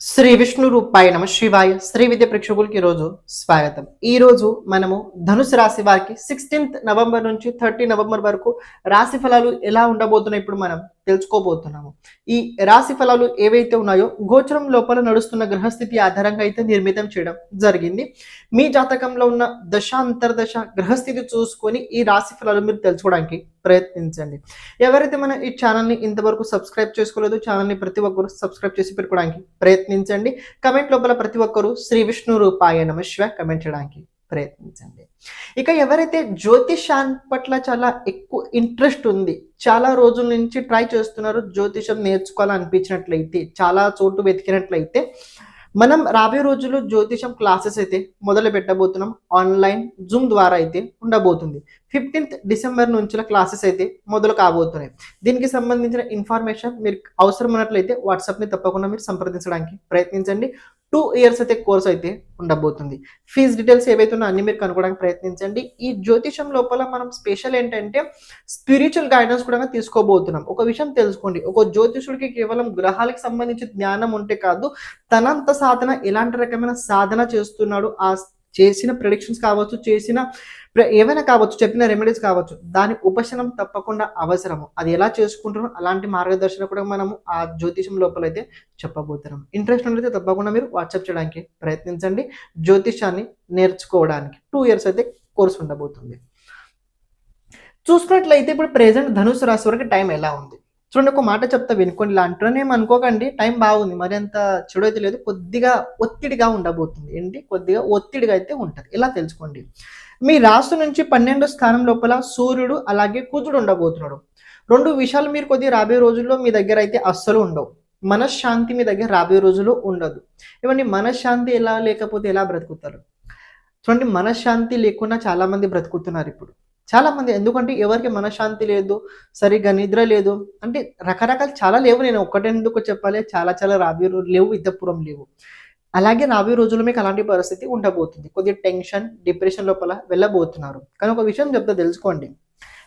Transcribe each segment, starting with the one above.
శ్రీ విష్ణు రూపాయ నమ శివాయ. శ్రీ విద్య ప్రేక్షకులకి ఈరోజు స్వాగతం. ఈ రోజు మనము ధనుసు రాశి వారికి సిక్స్టీన్త్ నవంబర్ నుంచి థర్టీ నవంబర్ వరకు రాశి ఫలాలు ఎలా ఉండబోతున్నాయి ఇప్పుడు మనం తెలుసుకోబోతున్నాము. ఈ రాశి ఫలాలు ఏవైతే ఉన్నాయో గోచరం లోపల నడుస్తున్న గ్రహస్థితి ఆధారంగా అయితే నిర్మితం చేయడం జరిగింది. మీ జాతకంలో ఉన్న దశ అంతర్దశ గ్రహస్థితి చూసుకొని ఈ రాశి ఫలాలు మీరు తెలుసుకోవడానికి ప్రయత్నించండి. ఎవరైతే మన ఈ ఛానల్ని ఇంతవరకు సబ్స్క్రైబ్ చేసుకోలేదు ఛానల్ని ప్రతి ఒక్కరు సబ్స్క్రైబ్ చేసి పెట్టుకోవడానికి ప్రయత్నించండి. కమెంట్ లోపల ప్రతి ఒక్కరు శ్రీ విష్ణు రూపాయ నమశివ కమెంట్ చేయడానికి. ప్రయత్నించండి. ఇక ఎవరైతే జ్యోతిషాన్ పట్ల చాలా ఎక్కువ ఇంట్రెస్ట్ ఉంది చాలా రోజుల నుంచి ట్రై చేస్తున్నారు జ్యోతిషం నేర్చుకోవాలనిపించినట్లయితే చాలా చోటు వెతికినట్లయితే మనం రాబోయే రోజుల్లో జ్యోతిషం క్లాసెస్ అయితే మొదలు పెట్టబోతున్నాం. ఆన్లైన్ జూమ్ ద్వారా అయితే ఉండబోతుంది. ఫిఫ్టీన్త్ డిసెంబర్ నుంచి క్లాసెస్ అయితే మొదలు కాబోతున్నాయి. దీనికి సంబంధించిన ఇన్ఫర్మేషన్ మీరు అవసరం ఉన్నట్లయితే వాట్సాప్ని తప్పకుండా మీరు సంప్రదించడానికి ప్రయత్నించండి. టూ ఇయర్స్ అయితే కోర్స్ అయితే ఉండబోతుంది. ఫీజ్ డీటెయిల్స్ ఏవైతే ఉన్నా అన్ని మీరు కనుక్కోవడానికి ప్రయత్నించండి. ఈ జ్యోతిషం లోపల మనం స్పెషల్ ఏంటంటే స్పిరిచువల్ గైడెన్స్ కూడా తీసుకోబోతున్నాం. ఒక విషయం తెలుసుకోండి. ఒక జ్యోతిషుడికి కేవలం గ్రహాలకు సంబంధించి జ్ఞానం ఉంటే కాదు తనంత సాధన ఎలాంటి రకమైన సాధన చేస్తున్నాడు ఆ చేసిన ప్రిడిక్షన్స్ కావచ్చు చేసిన ప్ర- ఏవైనా కావచ్చు చెప్పిన రెమెడీస్ కావచ్చు దాని ఉపశమనం తప్పకుండా అవసరము. అది ఎలా చేసుకుంటారో అలాంటి మార్గదర్శనం కూడా మనము ఆ జ్యోతిషం లోపల అయితే చెప్పబోతున్నాం. ఇంట్రెస్ట్ ఉంటే తప్పకుండా మీరు వాట్సాప్ చేయడానికి ప్రయత్నించండి. జ్యోతిషాన్ని నేర్చుకోవడానికి టూ ఇయర్స్ అయితే కోర్స్ ఉండబోతుంది. చూసుకున్నట్లయితే ఇప్పుడు ప్రెసెంట్ ధనుసు రాశి వరకు టైం ఎలా ఉంది? చూడండి ఒక మాట చెప్తా వినుకోండి. ఇలా అనుకోకండి. టైం బాగుంది. మరి అంత చెడు అయితే లేదు. కొద్దిగా ఒత్తిడిగా ఉండబోతుంది. ఏంటి? కొద్దిగా ఒత్తిడిగా అయితే ఉంటుంది. ఇలా తెలుసుకోండి. మీ రాశి నుంచి పన్నెండో స్థానం లోపల సూర్యుడు అలాగే కుజుడు ఉండబోతున్నాడు. రెండు విషయాలు మీరు కొద్దిగా రాబోయే రోజుల్లో మీ దగ్గర అయితే అస్సలు ఉండవు. మనశ్శాంతి మీ దగ్గర రాబోయే రోజుల్లో ఉండదు. ఇవన్నీ మనశ్శాంతి ఎలా లేకపోతే ఎలా బ్రతుకుతారు? చూడండి మనశ్శాంతి లేకుండా చాలా మంది బ్రతుకుతున్నారు ఇప్పుడు. చాలా మంది ఎందుకంటే ఎవరికి మనశ్శాంతి లేదు సరిగ్గా నిద్ర లేదు. అంటే రకరకాలు చాలా లేవు. నేను ఒక్కటెందుకు చెప్పాలి? చాలా చాలా రాబోయే రోజులు లేవు ఇద్దపురం లేవు. అలాగే రాబోయే రోజుల్లో మీకు అలాంటి పరిస్థితి ఉండబోతుంది. కొద్దిగా టెన్షన్ డిప్రెషన్ లోపల వెళ్ళబోతున్నారు. కానీ ఒక విషయం చెప్తా తెలుసుకోండి.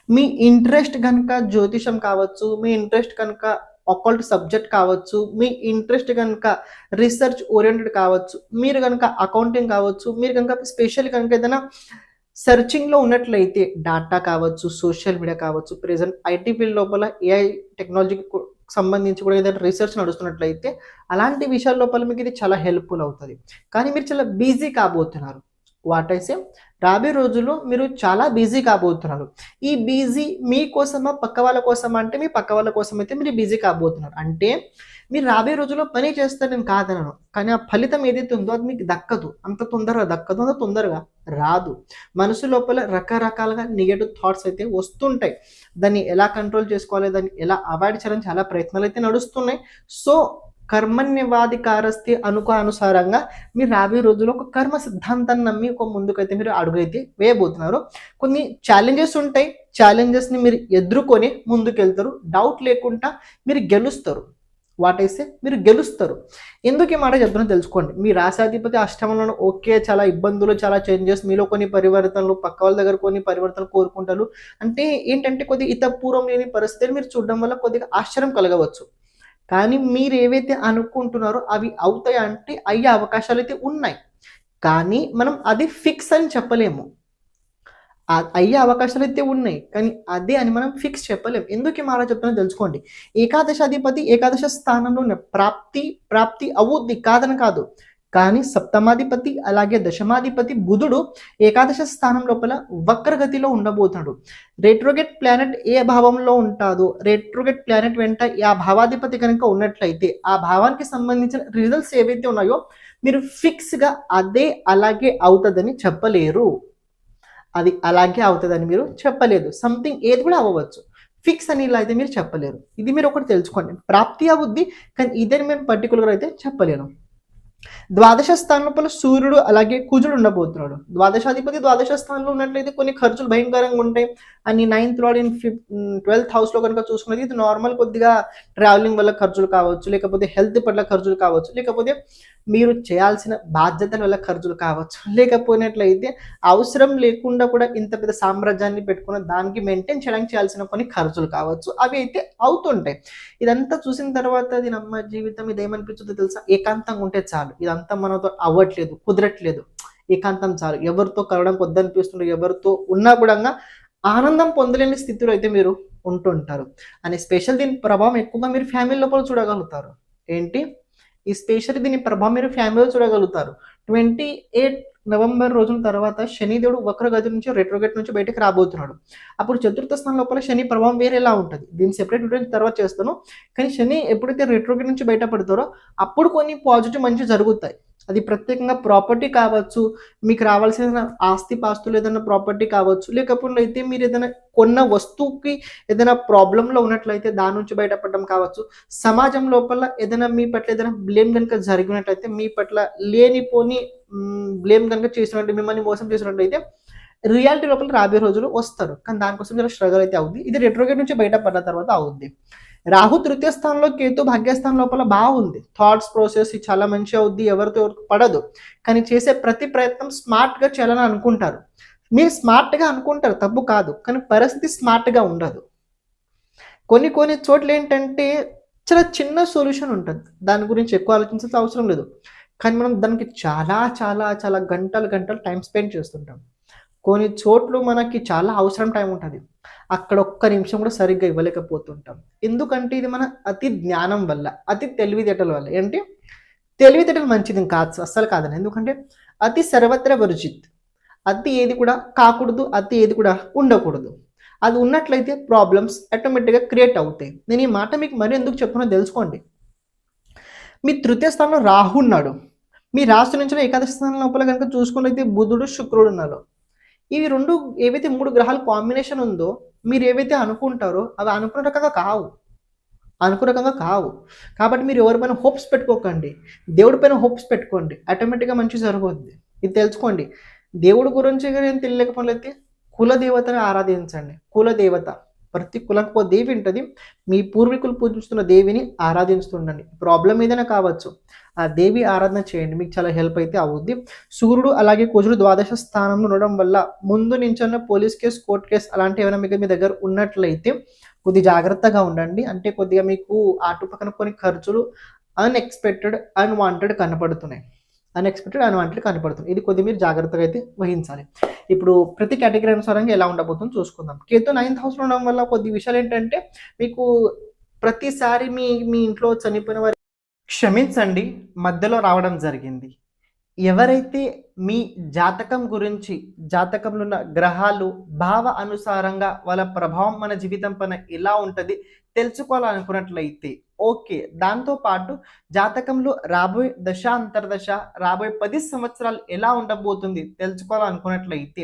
మీ ఇంట్రెస్ట్ కనుక జ్యోతిషం కావచ్చు మీ ఇంట్రెస్ట్ కనుక ఒక్కల్ట్ సబ్జెక్ట్ కావచ్చు మీ ఇంట్రెస్ట్ కనుక రీసెర్చ్ ఓరియంటెడ్ కావచ్చు మీరు కనుక అకౌంటింగ్ కావచ్చు మీరు కనుక స్పెషల్ కనుక ఏదైనా సెర్చింగ్లో ఉన్నట్లయితే డాటా కావచ్చు సోషల్ మీడియా కావచ్చు ప్రెసెంట్ ఐటీ ఫీల్డ్ లోపల ఏఐ టెక్నాలజీకి సంబంధించి కూడా ఏదైనా రీసెర్చ్ నడుస్తున్నట్లయితే అలాంటి విషయాల లోపల మీకు ఇది చాలా హెల్ప్ఫుల్ అవుతుంది. కానీ మీరు చాలా బిజీ కాబోతున్నారు. వాట్ వాటైసే రాబోయే రోజుల్లో మీరు చాలా బిజీ కాబోతున్నారు. ఈ బిజీ మీకోసమా పక్క వాళ్ళ కోసమా అంటే మీ పక్క వాళ్ళ కోసం అయితే మీరు బిజీ కాబోతున్నారు. అంటే మీరు రాబోయే రోజుల్లో పని చేస్తే నేను కాదనను. కానీ ఆ ఫలితం ఏదైతే ఉందో అది మీకు దక్కదు. అంత తొందరగా దక్కదు. అంత తొందరగా రాదు. మనసు లోపల రకరకాలుగా నెగటివ్ థాట్స్ అయితే వస్తుంటాయి. దాన్ని ఎలా కంట్రోల్ చేసుకోవాలి? దాన్ని ఎలా అవాయిడ్ చేయాలని చాలా ప్రయత్నాలు అయితే నడుస్తున్నాయి. సో కర్మణ్యవాధికారస్థి అనుక అనుసారంగా మీరు రాబోయే రోజుల్లో ఒక కర్మ సిద్ధాంతాన్ని నమ్మి ఒక ముందుకైతే మీరు అడుగైతే వేయబోతున్నారు. కొన్ని ఛాలెంజెస్ ఉంటాయి. ఛాలెంజెస్ని మీరు ఎదుర్కొని ముందుకెళ్తారు. డౌట్ లేకుండా మీరు గెలుస్తారు. వాటైస్తే మీరు గెలుస్తారు. ఎందుకు ఈ మాట చెప్తున్నా తెలుసుకోండి. మీ రాశాధిపతి అష్టమంలో ఓకే చాలా ఇబ్బందులు చాలా చేంజెస్ మీలో కొన్ని పరివర్తనలు పక్క వాళ్ళ దగ్గర కొన్ని పరివర్తనలు కోరుకుంటారు. అంటే ఏంటంటే కొద్దిగా ఇతపూర్వం లేని పరిస్థితులు మీరు చూడడం వల్ల కొద్దిగా ఆశ్చర్యం కలగవచ్చు. కానీ మీరు ఏవైతే అనుకుంటున్నారో అవి అవుతాయి అంటే అయ్యే అవకాశాలు అయితే ఉన్నాయి. కానీ మనం అది ఫిక్స్ అని చెప్పలేము. అయ్యే అవకాశాలు అయితే ఉన్నాయి. కానీ అదే అని మనం ఫిక్స్ చెప్పలేము ఎందుకు ఈ మాట చెప్తున్నా తెలుసుకోండి. ఏకాదశాధిపతి ఏకాదశ స్థానంలో ఉన్న ప్రాప్తి ప్రాప్తి అవుద్ది కాదని కాదు. కానీ సప్తమాధిపతి అలాగే దశమాధిపతి బుధుడు ఏకాదశ స్థానం లోపల వక్రగతిలో ఉండబోతున్నాడు. రెట్రోగెట్ ప్లానెట్ ఏ భావంలో ఉంటాదో రెట్రోగెట్ ప్లానెట్ వెంట ఆ భావాధిపతి కనుక ఉన్నట్లయితే ఆ భావానికి సంబంధించిన రిజల్ట్స్ ఏవైతే ఉన్నాయో మీరు ఫిక్స్గా అదే అలాగే అవుతుందని చెప్పలేరు. అది అలాగే అవుతుందని మీరు చెప్పలేదు. సంథింగ్ ఏది కూడా అవ్వచ్చు ఫిక్స్ అని ఇలా అయితే మీరు చెప్పలేరు. ఇది మీరు ఒకటి తెలుసుకోండి. ప్రాప్తి అవుద్ది కానీ ఇదని మేము పర్టికులర్ అయితే చెప్పలేను. ద్వాదశ స్థానంలో సూర్యుడు అలాగే కుజుడు ఉండబోతున్నాడు. ద్వాదశాధిపతి ద్వాదశ స్థానంలో ఉన్నట్లయితే కొన్ని ఖర్చులు భయంకరంగా ఉంటాయి. అని ninth lord in fifth twelfth హౌస్లో కనుక చూసుకున్నది ఇది నార్మల్ కొద్దిగా ట్రావెలింగ్ వల్ల ఖర్చులు కావచ్చు లేకపోతే హెల్త్ పట్ల ఖర్చులు కావచ్చు లేకపోతే మీరు చేయాల్సిన బాధ్యతల వల్ల ఖర్చులు కావచ్చు. లేకపోయినట్లయితే అవసరం లేకుండా కూడా ఇంత పెద్ద సామ్రాజ్యాన్ని పెట్టుకున్న దానికి మెయింటైన్ చేయడానికి చేయాల్సిన కొన్ని ఖర్చులు కావచ్చు. అవి అయితే అవుతుంటాయి ఇదంతా చూసిన తర్వాత దీని అమ్మ జీవితం ఇది తెలుసా? ఏకాంతంగా ఉంటే చాలు. ఇదంతా మనతో అవ్వట్లేదు కుదరట్లేదు. ఏకాంతం చాలు. ఎవరితో కలవడం వద్దనిపిస్తుండే ఎవరితో ఉన్నా కూడా ఆనందం పొందలేని స్థితిలో అయితే మీరు ఉంటుంటారు. అని స్పెషల్ దీని ప్రభావం ఎక్కువగా మీరు ఫ్యామిలీ లోపల చూడగలుగుతారు. ఏంటి? ఈ స్పెషల్ దీని ప్రభావం మీరు ఫ్యామిలీలో చూడగలుగుతారు. ట్వంటీ ఎయిట్ నవంబర్ రోజుల తర్వాత శనిదేవుడు వక్రగతి నుంచి రెట్రోగేట్ నుంచి బయటకు రాబోతున్నాడు. అప్పుడు చతుర్థ స్థానం లోపల శని ప్రభావం వేరేలా ఉంటుంది. దీన్ని సెపరేట్ వీడియో తర్వాత చేస్తాను. కానీ శని ఎప్పుడైతే రెట్రోగేట్ నుంచి బయటపడతారో అప్పుడు కొన్ని పాజిటివ్ మంచి జరుగుతాయి. అది ప్రత్యేకంగా ప్రాపర్టీ కావచ్చు మీకు రావాల్సిన ఆస్తి పాస్తులు ఏదైనా ప్రాపర్టీ కావచ్చు లేకపోతే అయితే మీరు ఏదైనా కొన్న వస్తువుకి ఏదైనా ప్రాబ్లంలో ఉన్నట్లయితే దాని నుంచి బయటపడడం కావచ్చు. సమాజం లోపల ఏదైనా మీ పట్ల ఏదైనా బ్లేమ్ కనుక జరిగినట్లయితే మీ పట్ల లేనిపోని బ్లేమ్ కనుక చేసినట్టు మిమ్మల్ని మోసం చేసినట్లయితే రియాలిటీ లోపల రాబోయే రోజులు వస్తారు. కానీ దానికోసం చాలా స్ట్రగల్ అయితే అవుద్ది. ఇది రెట్రోగేట్ నుంచి బయటపడిన తర్వాత అవుద్ది. రాహు తృతీయ స్థానంలో కేతు భాగ్యస్థానం లోపల బాగుంది థాట్స్ ప్రాసెస్ చాలా మంచి అవుద్ది ఎవరితో ఎవరికి పడదు. కానీ చేసే ప్రతి ప్రయత్నం స్మార్ట్గా చేయాలని అనుకుంటారు. మీరు స్మార్ట్గా అనుకుంటారు తప్పు కాదు. కానీ పరిస్థితి స్మార్ట్గా ఉండదు. కొన్ని కొన్ని చోట్ల ఏంటంటే చాలా చిన్న సొల్యూషన్ ఉంటుంది. దాని గురించి ఎక్కువ ఆలోచించాల్సిన అవసరం లేదు. కానీ మనం దానికి చాలా చాలా చాలా గంటలు గంటలు టైం స్పెండ్ చేస్తుంటాం. కొన్ని చోట్లు మనకి చాలా అవసరం టైం ఉంటుంది. అక్కడ ఒక్క నిమిషం కూడా సరిగ్గా ఇవ్వలేకపోతుంటాం. ఎందుకంటే ఇది మన అతి జ్ఞానం వల్ల అతి తెలివితేటల వల్ల. ఏంటి? తెలివితేటలు మంచిది కాదు అస్సలు కాదని. ఎందుకంటే అతి సర్వత్ర వర్జిత్ అతి ఏది కూడా కాకూడదు అతి ఏది కూడా ఉండకూడదు. అది ఉన్నట్లయితే ప్రాబ్లమ్స్ ఆటోమేటిక్గా క్రియేట్ అవుతాయి. నేను ఈ మాట మీకు మరి ఎందుకు చెప్తున్నా తెలుసుకోండి. మీ తృతీయ స్థానంలో రాహు ఉన్నాడు. మీ రాశి నుంచి ఏకాదశ స్థానం లోపల కనుక చూసుకున్నైతే బుధుడు శుక్రుడు ఉన్నారు. ఇవి రెండు ఏవైతే మూడు గ్రహాల కాంబినేషన్ ఉందో మీరు ఏవైతే అనుకుంటారో అవి అనుకున్న రకంగా కావు. అనుకున్న రకంగా కావు. కాబట్టి మీరు ఎవరిపైన హోప్స్ పెట్టుకోకండి. దేవుడి పైన హోప్స్ పెట్టుకోండి. ఆటోమేటిక్గా మంచి జరగద్ది. ఇది తెలుసుకోండి. దేవుడి గురించి నేను తెలియకపోతే కుల దేవతని ఆరాధించండి. కుల దేవత. ప్రతి కులకు ఒక దేవి ఉంటుంది. మీ పూర్వీకులు పూజిస్తున్న దేవిని ఆరాధిస్తుండండి. ప్రాబ్లం ఏదైనా కావచ్చు ఆ దేవి ఆరాధన చేయండి. మీకు చాలా హెల్ప్ అయితే అవుద్ది. సూర్యుడు అలాగే కుజుడు ద్వాదశ స్థానంలో ఉండడం వల్ల ముందు నుంచన్న పోలీస్ కేసు కోర్ట్ కేసు అలాంటి ఏమైనా మీకు మీ దగ్గర ఉన్నట్లయితే కొద్ది జాగ్రత్తగా ఉండండి. అంటే కొద్దిగా మీకు అటు పక్కన కొన్ని ఖర్చులు అన్ఎక్స్పెక్టెడ్ అన్వాంటెడ్ కనపడుతున్నాయి. అన్ఎక్స్పెక్టెడ్ అన్వాంటెడ్ కనపడుతుంది. ఇది కొద్ది మీరు జాగ్రత్తగా అయితే వహించాలి. ఇప్పుడు ప్రతి కేటగిరీ అనుసారంగా ఎలా ఉండబోతుందో చూసుకుందాం. కేతు నైన్త్ హౌస్లో ఉండడం వల్ల కొద్ది విషయాలు ఏంటంటే మీకు ప్రతిసారి మీ మీ ఇంట్లో చనిపోయిన వారి క్షమించండి మధ్యలో రావడం జరిగింది. ఎవరైతే మీ జాతకం గురించి జాతకంలో ఉన్న గ్రహాలు భావ అనుసారంగా వాళ్ళ ప్రభావం మన జీవితం పైన ఎలా ఉంటుంది తెలుసుకోవాలనుకున్నట్లయితే ఓకే. దాంతో పాటు జాతకంలో రాబోయే దశ అంతర్దశ రాబోయే పది సంవత్సరాలు ఎలా ఉండబోతుంది తెలుసుకోవాలనుకున్నట్లయితే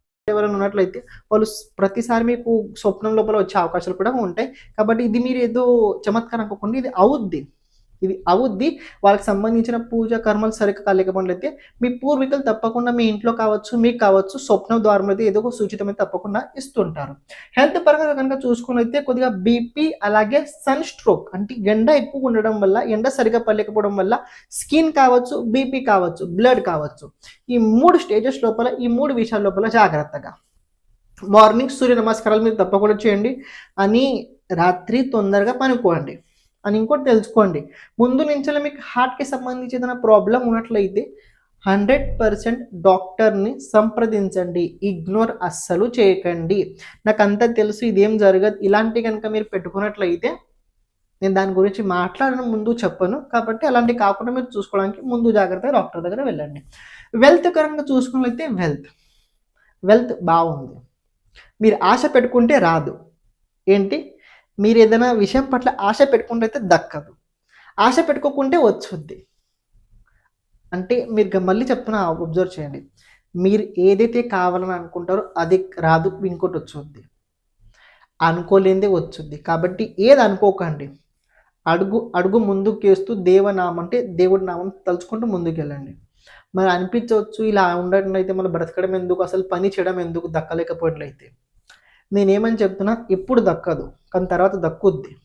ఎవరైనా ఉన్నట్లయితే వాళ్ళు ప్రతిసారి మీకు స్వప్నం లోపల వచ్చే అవకాశాలు కూడా ఉంటాయి. కాబట్టి ఇది మీరు ఏదో చమత్కారం అనుకోకుండా ఇది అవుద్ది. ఇది అవుద్ది. వాళ్ళకి సంబంధించిన పూజ కర్మలు సరిగ్గా కాలేకపోయినట్లయితే మీ పూర్వీకులు తప్పకుండా మీ ఇంట్లో కావచ్చు మీకు కావచ్చు స్వప్న ద్వారం అయితే ఏదో ఒక సూచితమైన తప్పకుండా ఇస్తుంటారు. హెల్త్ పరంగా కనుక చూసుకున్నైతే కొద్దిగా బీపీ అలాగే సన్ స్ట్రోక్ అంటే ఎండ ఎక్కువ ఉండడం వల్ల ఎండ సరిగా పడలేకపోవడం వల్ల స్కిన్ కావచ్చు బీపీ కావచ్చు బ్లడ్ కావచ్చు. ఈ మూడు స్టేజెస్ లోపల ఈ మూడు విషయాల లోపల జాగ్రత్తగా. మార్నింగ్ సూర్య నమస్కారాలు మీరు తప్పకుండా చేయండి. అని రాత్రి తొందరగా పనుకోండి. అని ఇంకోటి తెలుసుకోండి. ముందు నుంచి మీకు హార్ట్కి సంబంధించి ఏదైనా ప్రాబ్లం ఉన్నట్లయితే హండ్రెడ్ పర్సెంట్ డాక్టర్ని సంప్రదించండి. ఇగ్నోర్ అస్సలు చేయకండి. నాకు అంతా తెలుసు ఇదేం జరగదు. ఇలాంటి కనుక మీరు పెట్టుకున్నట్లయితే నేను దాని గురించి మాట్లాడడం ముందు చెప్పను. కాబట్టి అలాంటి కాకుండా మీరు చూసుకోవడానికి ముందు జాగ్రత్తగా డాక్టర్ దగ్గర వెళ్ళండి. వెల్త్ కరంగా చూసుకున్నట్లయితే వెల్త్ వెల్త్ బాగుంది. మీరు ఆశ పెట్టుకుంటే రాదు. ఏంటి? మీరు ఏదైనా విషయం పట్ల ఆశ పెట్టుకుంటే అయితే దక్కదు. ఆశ పెట్టుకోకుంటే వచ్చుద్ది. అంటే మీరు మళ్ళీ చెప్తున్నా అబ్జర్వ్ చేయండి. మీరు ఏదైతే కావాలని అనుకుంటారో అది రాదు ఇంకోటి వచ్చుద్ది. అనుకోలేనిదే వచ్చుద్ది. కాబట్టి ఏది అనుకోకండి. అడుగు అడుగు ముందుకు వేస్తూ దేవనామం అంటే దేవుడి నామం తలుచుకుంటూ ముందుకు వెళ్ళండి. మరి అనిపించవచ్చు ఇలా ఉండడం అయితే మనం బ్రతకడం ఎందుకు అసలు పని చేయడం ఎందుకు దక్కలేకపోయినట్లయితే. నేనేమని చెప్తున్నా? ఇప్పుడు దక్కదు. కానీ తర్వాత దక్కుద్ది.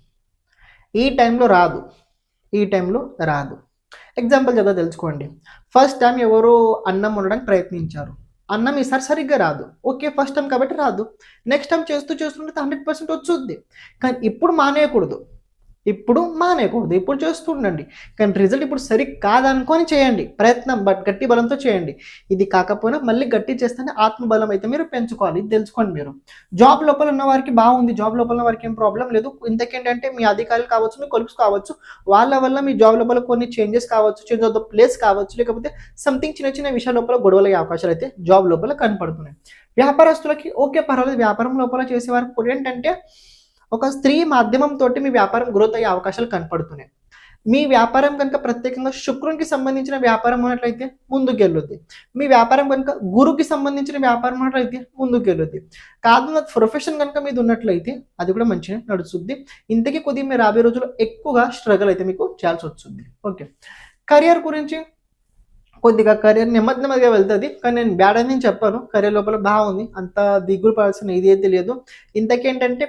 ఈ టైంలో రాదు. ఈ టైంలో రాదు. ఎగ్జాంపుల్ చదువు తెలుసుకోండి. ఫస్ట్ టైం ఎవరు అన్నం ఉండడానికి ప్రయత్నించారు. అన్నం ఈసారి సరిగ్గా రాదు. ఓకే ఫస్ట్ టైం కాబట్టి రాదు. నెక్స్ట్ టైం చేస్తూ చేస్తుంటే హండ్రెడ్ పర్సెంట్ వచ్చుద్ది. కానీ ఇప్పుడు మానేయకూడదు. ఇప్పుడు మానేయకూడదు ఇప్పుడు చేస్తూ ఉండండి కానీ రిజల్ట్ ఇప్పుడు సరి కాదనుకొని చేయండి. ప్రయత్నం బట్ గట్టి బలంతో చేయండి. ఇది కాకపోయినా మళ్ళీ గట్టి చేస్తేనే ఆత్మబలం అయితే మీరు పెంచుకోవాలి. ఇది తెలుసుకోండి మీరు. జాబ్ లోపల ఉన్న వారికి బాగుంది. జాబ్ లోపల ఉన్న వారికి ఏం ప్రాబ్లం లేదు. ఇంతకేంటంటే మీ అధికారులు కావచ్చు మీ కొలుపుస్ కావచ్చు వాళ్ళ వల్ల మీ జాబ్ లోపల కొన్ని చేంజెస్ కావచ్చు చేంజ్ ఆఫ్ ద ప్లేస్ కావచ్చు లేకపోతే సంథింగ్ చిన్న చిన్న విషయాల లోపల గొడవలయ్యే అవకాశాలు అయితే జాబ్ లోపల కనపడుతున్నాయి. వ్యాపారస్తులకి ఓకే పర్వాలేదు. వ్యాపారం లోపల చేసే వారికి కూడా ఏంటంటే ఒక స్త్రీ మాధ్యమం తోటి మీ వ్యాపారం గ్రోత్ అయ్యే అవకాశాలు కనపడుతున్నాయి. మీ వ్యాపారం కనుక ప్రత్యేకంగా శుక్రునికి సంబంధించిన వ్యాపారం ఉన్నట్లయితే ముందుకెళ్ళొద్ది. మీ వ్యాపారం కనుక గురుకి సంబంధించిన వ్యాపారం ఉన్నట్లయితే ముందుకు వెళ్ళొద్ది కాదు ప్రొఫెషన్ కనుక మీద ఉన్నట్లయితే అది కూడా మంచిగా నడుస్తుంది ఇంతకీ కొద్దిగా మీరు రాబోయే రోజుల్లో ఎక్కువగా స్ట్రగుల్ అయితే మీకు చేయాల్సి వస్తుంది ఓకే కెరియర్ గురించి కొద్దిగా కెరియర్ నెమ్మది నెమ్మదిగా వెళ్తుంది. కానీ నేను బ్యాడ్ అని నేను చెప్పాను. కెరియర్ లోపల బాగుంది అంత దిగులు పడాల్సిన ఇది ఏది లేదు. ఇంతకేంటంటే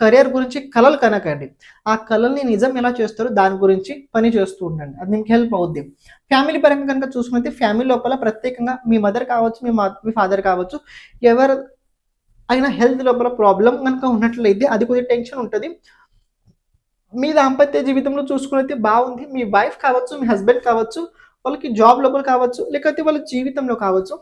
కెరియర్ గురించి కళలు కనకండి. ఆ కళల్ని నిజం ఎలా చేస్తారో దాని గురించి పని చేస్తూ ఉండండి. అది మీకు హెల్ప్ అవుద్ది. ఫ్యామిలీ పరంగా కనుక చూసుకుంటే ఫ్యామిలీ లోపల ప్రత్యేకంగా మీ మదర్ కావచ్చు మీ మా మీ ఫాదర్ కావచ్చు ఎవరు అయినా హెల్త్ లోపల ప్రాబ్లం కనుక ఉన్నట్లయితే అది కొద్దిగా టెన్షన్ ఉంటుంది. మీ దాంపత్య జీవితంలో చూసుకున్నైతే బాగుంది. మీ వైఫ్ కావచ్చు మీ హస్బెండ్ కావచ్చు వాళ్ళకి జాబ్ లోపల కావచ్చు లేకపోతే వాళ్ళ జీవితంలో కావచ్చు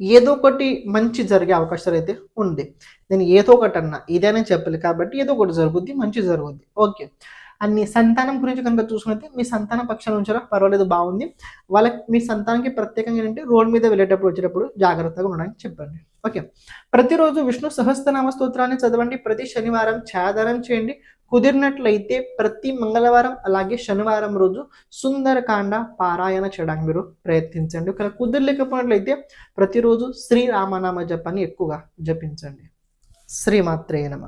ఏదో ఒకటి మంచి జరిగే అవకాశాలు అయితే ఉంది. నేను ఏదో ఒకటి అన్నా ఇదేనే చెప్పాలి కాబట్టి ఏదో ఒకటి జరుగుద్ది మంచి జరుగుద్ది. ఓకే. అన్ని సంతానం గురించి కనుక చూసుకుంటే మీ సంతానం పక్షాల ఉంచారా? పర్వాలేదు బాగుంది. వాళ్ళకి మీ సంతానానికి ప్రత్యేకంగా ఏంటంటే రోడ్ మీద వెళ్ళేటప్పుడు వచ్చేటప్పుడు జాగ్రత్తగా ఉండడానికి చెప్పండి. ఓకే. ప్రతిరోజు విష్ణు సహస్రనామ స్తోత్రాన్ని చదవండి. ప్రతి శనివారం ఛాయాదానం చేయండి. కుదిరినట్లయితే ప్రతి మంగళవారం అలాగే శనివారం రోజు సుందరకాండ పారాయణ చేయడానికి మీరు ప్రయత్నించండి. ఒకవేళ కుదిరలేకపోయినట్లయితే ప్రతిరోజు శ్రీరామనామ జపాన్ని ఎక్కువగా జపించండి. శ్రీమాత్రేయ నమ.